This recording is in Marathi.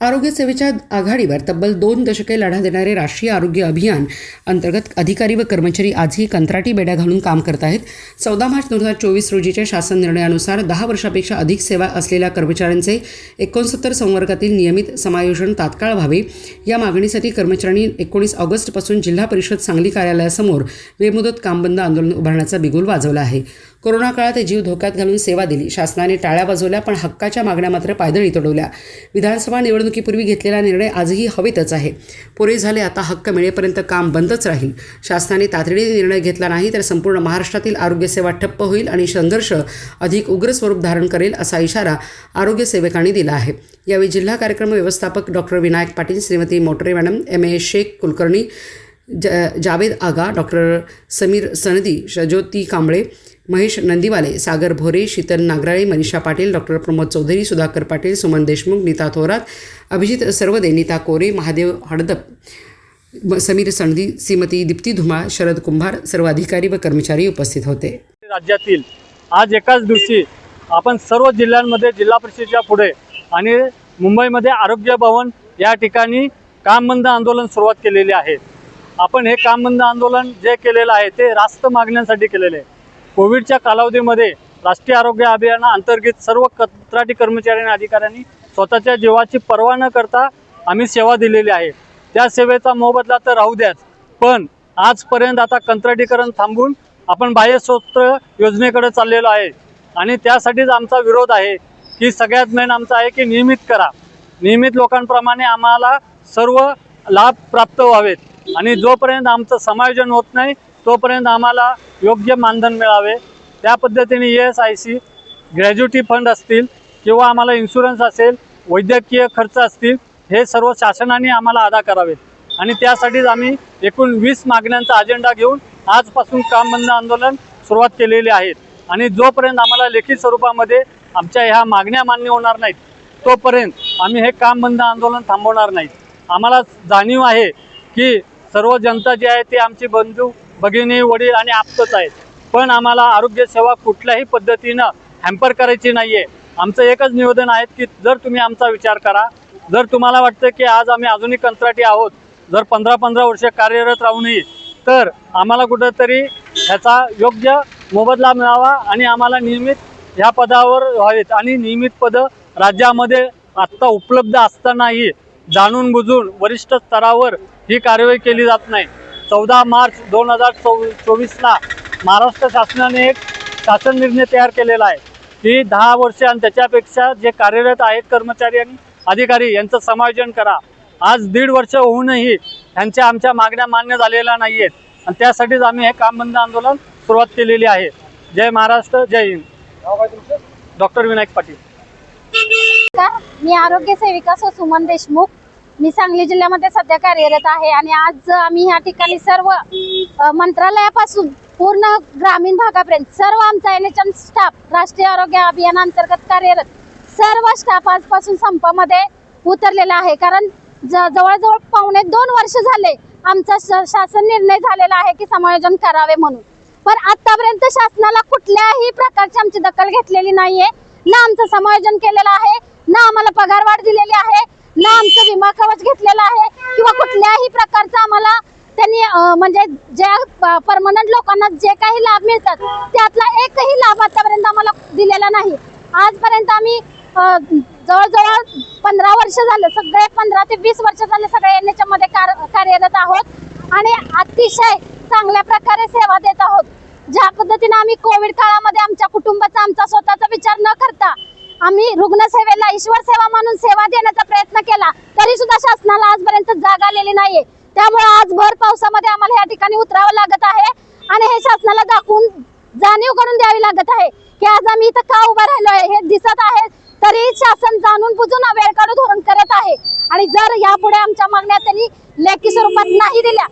आरोग्य सेवेच्या आघाडीवर तब्बल दोन दशके लढा देणारे राष्ट्रीय आरोग्य अभियान अंतर्गत अधिकारी व कर्मचारी आजही कंत्राटी बेड्या घालून काम करत आहेत. चौदा मार्च दोन हजार चोवीस रोजीच्या शासन निर्णयानुसार दहा वर्षापेक्षा अधिक सेवा असलेल्या कर्मचाऱ्यांचे एकोणसत्तर संवर्गातील नियमित समायोजन तात्काळ व्हावे. या मागणीसाठी कर्मचाऱ्यांनी एकोणीस ऑगस्टपासून जिल्हा परिषद सांगली कार्यालयासमोर बेमुदत कामबंद आंदोलन उभारण्याचा बिगुल वाजवला आहे. कोरोना काळात जीव धोक्यात घालून सेवा दिली. शासनाने टाळ्या वाजवल्या पण हक्काच्या मागण्या मात्र पायदळी तोडवल्या. विधानसभा निवडणुकीपूर्वी घेतलेला निर्णय आजही हवेतच आहे. पुरे झाले आता हक्क मिळेपर्यंत काम बंदच राहील. शासनाने तातडीने निर्णय घेतला नाही तर संपूर्ण महाराष्ट्रातील आरोग्यसेवा ठप्प होईल आणि संघर्ष अधिक उग्र स्वरूप धारण करेल असा इशारा आरोग्य सेवकांनी दिला आहे. यावेळी जिल्हा कार्यक्रम व्यवस्थापक doctor Vinayak Patil Shrimati Motare madam M A Shaikh Kulkarni ज जावेद आगा डॉक्टर समीर सनदी श्रज्योती कांबळे महेश नंदीवाले सागर भोरे शीतल नागराळे मनीषा पाटील डॉक्टर प्रमोद चौधरी सुधाकर पाटील सुमन देशमुख नीता थोरात अभिजित सर्वदे नीता कोरे महादेव हडदप समीर सनदी श्रीमती दीप्ती धुमाळ शरद कुंभार सर्व अधिकारी व कर्मचारी उपस्थित होते. राज्यातील आज एकाच दिवशी आपण सर्व जिल्ह्यांमध्ये जिल्हा परिषदेच्या पुढे आणि मुंबईमध्ये आरोग्य भवन या ठिकाणी काम बंद आंदोलन सुरुवात केलेली आहे. आपण हे काम बंद आंदोलन जे केलेलं आहे ते रास्त मागण्यांसाठी केलेले आहे. कोविडच्या कालावधीमध्ये राष्ट्रीय आरोग्य अभियानाअंतर्गत सर्व कंत्राटी कर्मचारी आणि अधिकाऱ्यांनी स्वतःच्या जीवाची पर्वा न करता आम्ही सेवा दिलेली आहे. त्या सेवेचा मोबदला तर राहू द्याच. पण आजपर्यंत आता कंत्राटीकरण थांबून आपण बाह्यस्रोत्र योजनेकडे चाललेलो आहे. आणि त्यासाठीच आमचा विरोध आहे की सगळ्यात मेन आमचा आहे की नियमित करा. नियमित लोकांप्रमाणे आम्हाला सर्व लाभ प्राप्त व्हावेत. आणि जोपर्यंत आमचं समायोजन होत नाही तोपर्यंत आम्हाला योग्य मानधन मिळावे. त्या पद्धतीने E S I C gratuity fund असतील किंवा आम्हाला इन्शुरन्स असेल वैद्यकीय खर्च असतील हे सर्व शासनाने आम्हाला अदा करावेत. आणि त्यासाठीच आम्ही एकूण वीस मागण्यांचा अजेंडा घेऊन आजपासून काम बंद आंदोलन सुरुवात केलेली आहेत आणि जोपर्यंत आम्हाला लेखी स्वरूपामध्ये आमच्या ह्या मागण्या मान्य होणार नाहीत तोपर्यंत आम्ही हे काम बंद आंदोलन थांबवणार नाहीत. आम्हाला जाणीव आहे की सर्व जनता जी आहे ते आमची बंधू भगिनी वडील आणि आप्तच आहेत. पण आम्हाला आरोग्य सेवा कुठल्याही पद्धतीनं हॅम्पर करायची नाही आहे आमचं एकच निवेदन आहे की जर तुम्ही आमचा विचार करा जर तुम्हाला वाटतं की आज आम्ही अजूनही कंत्राटी आहोत जर पंधरा पंधरा वर्ष कार्यरत राहूनही तर आम्हाला कुठंतरी ह्याचा योग्य मोबदला मिळावा आणि आम्हाला नियमित ह्या पदावर व्हावेत. आणि नियमित पदं राज्यामध्ये आत्ता उपलब्ध असतानाही जाणून बुजून वरिष्ठ स्तरावर ही कार्यवाही केली जात नाही. चौदा मार्च दोन हजार चौ चोवीसला महाराष्ट्र शासनाने एक शासन निर्णय तयार केलेला आहे. की दहा वर्ष आणि त्याच्यापेक्षा जे कार्यरत आहेत कर्मचारी आणि अधिकारी यांचं समायोजन करा. आज दीड वर्ष होऊनही ह्यांच्या आमच्या मागण्या मान्य झालेल्या नाही आहेत आणि त्यासाठीच आम्ही हे काम बंद आंदोलन सुरुवात केलेली आहे. जय महाराष्ट्र जय हिंद. डॉक्टर विनायक पाटील. नमस्कार. मी आरोग्य सेविका सो सुमन देशमुख. मी सांगली जिल्ह्यामध्ये सध्या कार्यरत आहे आणि आज आम्ही ह्या ठिकाणी सर्व मंत्रालयापासून पूर्ण ग्रामीण भागापर्यंत सर्व आमचा एन एच एम स्टाफ राष्ट्रीय आरोग्य अभियानांतर्गत कार्यरत सर्व स्टाफ आजपासून संपामध्ये उतरलेला आहे. कारण ज जवळजवळ पावणे दोन वर्ष झाले आमचा श- शासन निर्णय झालेला आहे की समायोजन करावे म्हणून. पण आतापर्यंत शासनाला कुठल्याही प्रकारची आमची दखल घेतलेली नाहीये. ना आमचं समायोजन केलेलं आहे ना आम्हाला पगारवाढ दिलेली आहे ना आमचं विमा कवच घेतलेलं आहे किंवा कुठल्याही प्रकारचा आम्हाला त्यांनी म्हणजे ज्या परमनंट लोकांना जे काही लाभ मिळतात त्यातला एकही लाभ आतापर्यंत आम्हाला दिलेला नाही. आजपर्यंत आम्ही जवळजवळ पंधरा वर्ष झालं सगळे पंधरा ते वीस वर्ष झाले सगळे एन एच मध्ये कार- कार्यरत आहोत आणि अतिशय चांगल्या प्रकारे सेवा देत आहोत. ज्या पद्धतीने आम्ही कोविड काळामध्ये आमच्या कुटुंबाचा आमचा स्वतःचा विचार न करता आम्ही रुग्णसेवेला ईश्वर सेवा म्हणून सेवा देण्याचा प्रयत्न केला. तरी सुद्धा शासनाला आजपर्यंत जाग आलेली नाहीये. त्यामुळे आज भर पावसामध्ये आम्हाला या ठिकाणी उतरावं लागत आहे आणि हे शासनाला दाखवून जाणीव करून द्यावी लागत आहे की आज आम्ही इथं का उभं राहिलो आहे? हे दिसत आहे तरी शासन जाणून बुजून वेळ काढू धोरण करत आहे. आणि जर यापुढे आमच्या मागण्या त्यांनी लेखी स्वरूपात नाही दिल्या